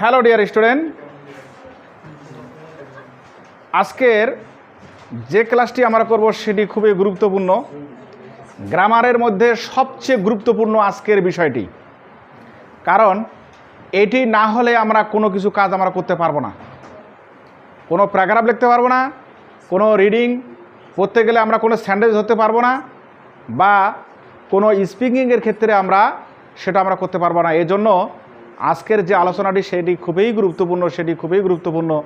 Hello dear student. আজকের যে ক্লাসটি আমরা করব সেটি খুবই গুরুত্বপূর্ণ। গ্রামারের মধ্যে সবচেয়ে গুরুত্বপূর্ণ আজকের বিষয়টি। কারণ এটি না হলে আমরা কোনো কিছু কাজ আমরা করতে পারব না। কোনো প্যারাগ্রাফ লিখতে পারব না, কোনো রিডিং করতে গেলে আমরা কোনো স্যান্ডেজ ধরতে পারব না, বা কোনো স্পিকিংয়ের ক্ষেত্রে আমরা সেটা আমরা করতে পারব না। এজন্য আজকের যে আলোচনাটি, সেটি খুবই গুরুত্বপূর্ণ, সেটি খুবই গুরুত্বপূর্ণ।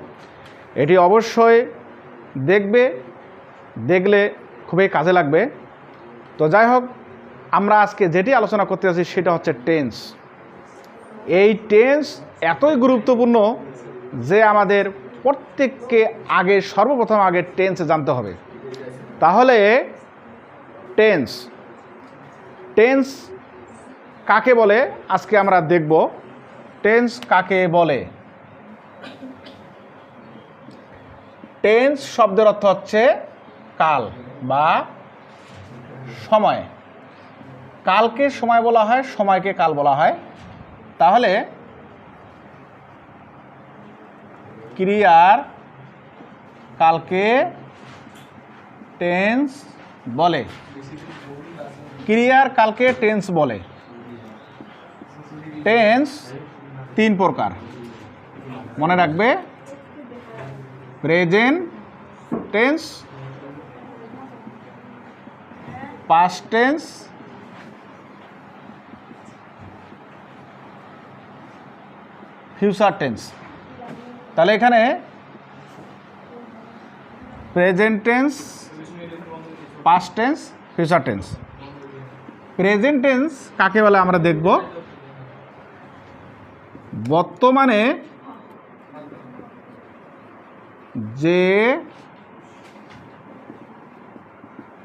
এটি অবশ্যই দেখবে, দেখলে খুবই কাজে লাগবে। তো যাই হোক, আমরা আজকে যেটি আলোচনা করতে আছি সেটা হচ্ছে টেন্স। এই টেন্স এতই গুরুত্বপূর্ণ যে আমাদের প্রত্যেককে আগে, সর্বপ্রথম আগে টেন্স জানতে হবে। তাহলে, টেন্স। টেন্স কাকে বলে? আজকে আমরা দেখব। টেন্স কাকে বলে? টেন্স শব্দের অর্থ হচ্ছে কাল বা সময়। কালকে সময় বলা হয়, সময়কে কাল বলা হয়। তাহলে ক্রিয়ার কালকে টেন্স বলে। ক্রিয়ার কালকে টেন্স বলে। টেন্স তিন প্রকার। মনে রাখবে? Present tense past tense future tense তাহলে এখানে present tense past tense future tense present tense কাকে বলে আমরা দেখব? বর্তমানে যে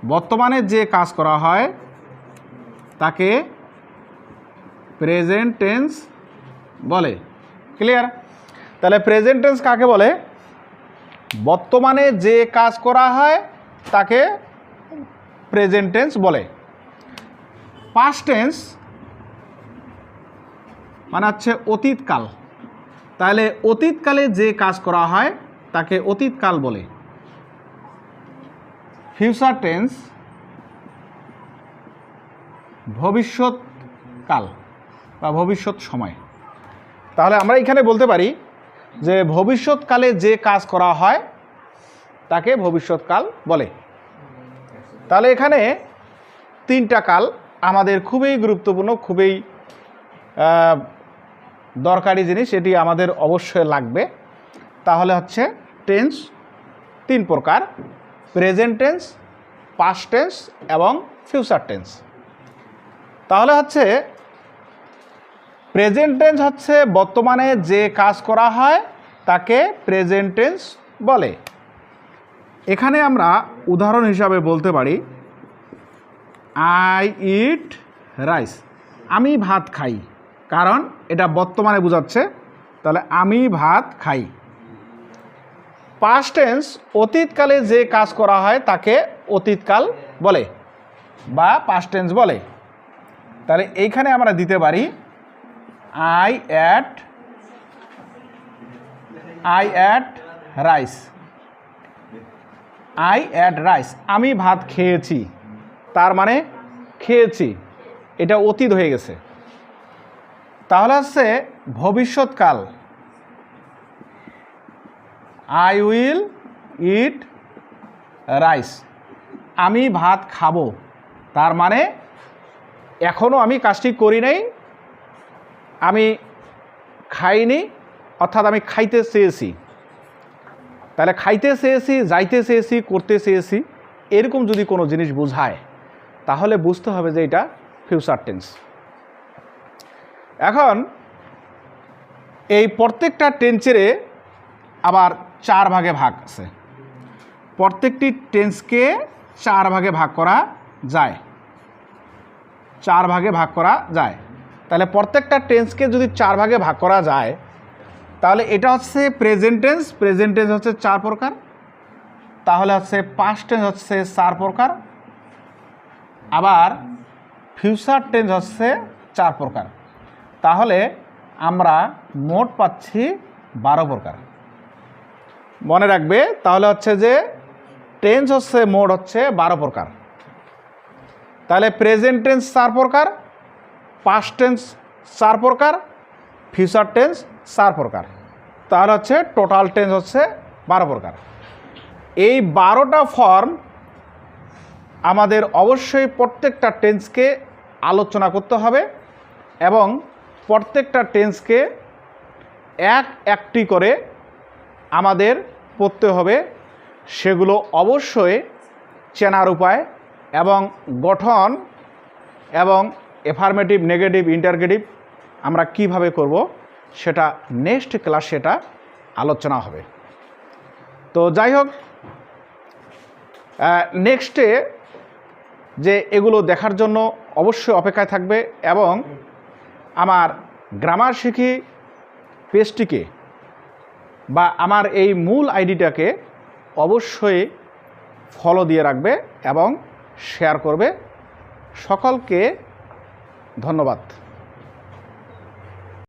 বর্তমানে যে কাজ করা হয়, তাকে প্রেজেন্ট টেন্স বলে। ক্লিয়ার তাহলে প্রেজেন্ট টেন্স কাকে বলে? বর্তমানে যে কাজ করা হয়, তাকে প্রেজেন্ট টেন্স বলে। পাস্ট টেন্স মানে হচ্ছে অতীতকাল। তাহলে অতীতকালে যে কাজ করা হয়, তাকে অতীতকাল বলে। ফিউচার টেন্স ভবিষ্যৎকাল বা ভবিষ্যৎ সময়। তাহলে আমরা এখানে বলতে পারি যে ভবিষ্যৎকালে যে কাজ করা হয়, তাকে ভবিষ্যৎকাল বলে। তাহলে এখানে তিনটা কাল আমাদের খুবই গুরুত্বপূর্ণ, খুবই দরকারি জিনিস এটি আমাদের অবশ্যই লাগবে। তাহলে হচ্ছে টেন্স তিন প্রকার প্রেজেন্ট টেন্স পাস্ট টেন্স এবং ফিউচার টেন্স তাহলে হচ্ছে প্রেজেন্ট টেন্স হচ্ছে বর্তমানে যে কাজ করা হয়, তাকে প্রেজেন্ট টেন্স বলে। এখানে আমরা উদাহরণ হিসাবে বলতে পারি আই ইট রাইস আমি ভাত খাই। কারণ এটা বর্তমানে বোঝাচ্ছে, তাহলে আমি ভাত খাই। পাস্ট টেন্স অতীতকালে যে কাজ করা হয় তাকে অতীতকাল বলে বা পাস্ট টেন্স বলে। তাহলে এইখানে আমরা দিতে পারি I ate I ate rice I ate rice আমি ভাত খেয়েছি, তার মানে খেয়েছি, এটা অতীত হয়ে গেছে। তাহলে হচ্ছে ভবিষ্যৎকাল। আই উইল ইট রাইস আমি ভাত খাব। তার মানে এখনও আমি কাজটি করি নাই। আমি খাইনি, অর্থাৎ আমি খাইতে চেয়েছি। তাহলে খাইতে চেয়েছি, যাইতে চেয়েছি, করতে চেয়েছি, এরকম যদি কোনো জিনিস বোঝায়, তাহলে বুঝতে হবে যে এটা ফিউচার টেন্স এখন এই প্রত্যেকটা টেন্সেরে আবার চার ভাগে ভাগ আছে। প্রত্যেকটি টেন্সকে চার ভাগে ভাগ করা যায়। চার ভাগে ভাগ করা যায়। তাহলে প্রত্যেকটা টেন্সকে যদি চার ভাগে ভাগ করা যায়, তাহলে এটা হচ্ছে প্রেজেন্ট টেন্স প্রেজেন্ট টেন্স হচ্ছে চার প্রকার। তাহলে হচ্ছে পাস্ট টেন্স হচ্ছে চার প্রকার। আবার ফিউচার টেন্স হচ্ছে চার প্রকার। তাহলে আমরা মোট পাচ্ছি বারো প্রকার। মনে রাখবে, তাহলে হচ্ছে যে টেন্স হচ্ছে মোট হচ্ছে বারো প্রকার। তাহলে প্রেজেন্ট টেন্স চার প্রকার পাস্ট টেন্স চার প্রকার ফিউচার টেন্স চার প্রকার। তাহলে হচ্ছে টোটাল টেন্স হচ্ছে বারো প্রকার। এই বারোটা ফর্ম আমাদের অবশ্যই প্রত্যেকটা টেন্সকে আলোচনা করতে হবে এবং প্রত্যেকটা টেন্সকে এক একটি করে আমাদের পড়তে হবে। সেগুলো অবশ্যই চেনার উপায় এবং গঠন এবং এফার্মেটিভ নেগেটিভ ইন্টারগেটিভ আমরা কীভাবে করব সেটা নেক্সট ক্লাস সেটা আলোচনা হবে। তো যাই হোক নেক্সটে যে এগুলো দেখার জন্য অবশ্যই অপেক্ষায় থাকবে এবং আমার গ্রামার শিখি পেজটিকে বা আমার এই মূল আইডিটাকে অবশ্যই ফলো দিয়ে রাখবে এবং শেয়ার করবে। সকলকে ধন্যবাদ।